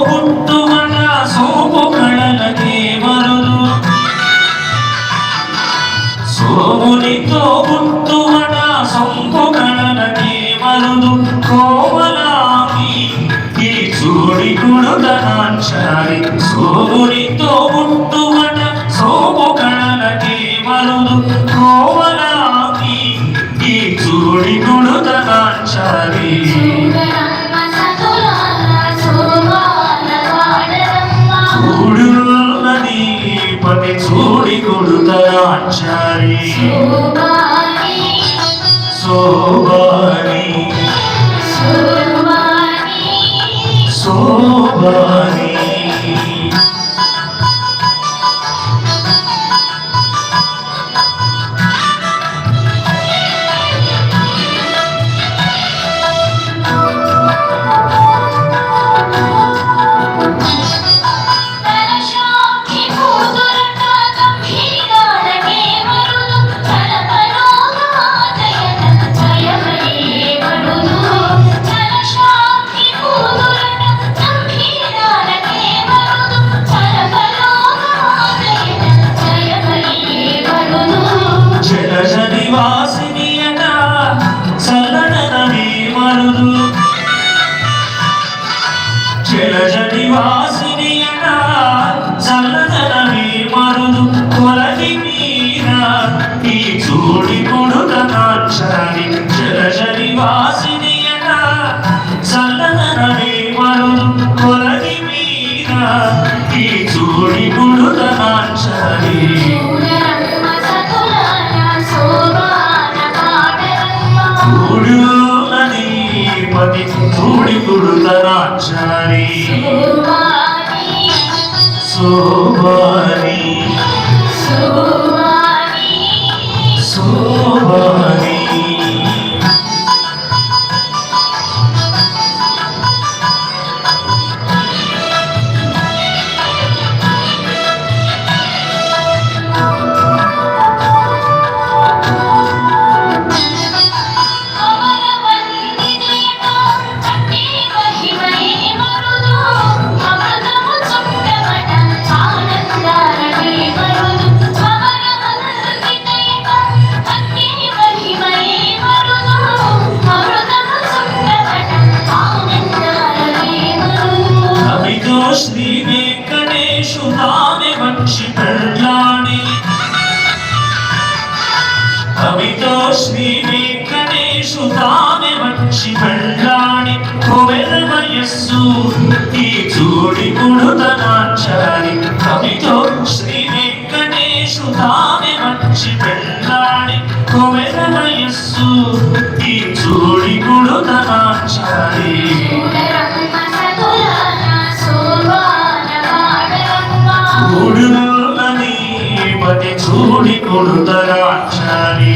ಹೋಗುತ್ತುವನ ಸೋಮುಗಳನ ದೇವರರು ಸೋಮುನಿತೋ ಹುಟ್ಟುವನ ಸೊಂಪುಗಳನ ದೇವರದು ಕೋಮಲಾಗಿ ಈ ಚೂಡಿ ಕುಡುಗನಾಚಾರಿ ಸೋಮುನಿತೋ ಹುಟ್ಟುವನ ಸೋಮುಗಳನ ದೇವರದು ಕೋಮಲಾಗಿ சூடி கொடுத்த ஆச்சாரி சோபாரி சோபாரி చెలజటి వాసిని చల్ల জারি সোবারি సాక్షి కళ్యాణి కవితోస్మి వెంకటేశు తామె వంశి కళ్యాణి కుమెరమయస్సు ఈ చూడి ముడుతనాచారి కవితో శ్రీ వెంకటేశు తామె వంశి కళ్యాణి కుమెరమయస్సు ఈ చూడి ముడుతనాచారి చూడుల్లని పటి చూడి కొడుతరాక్షాలి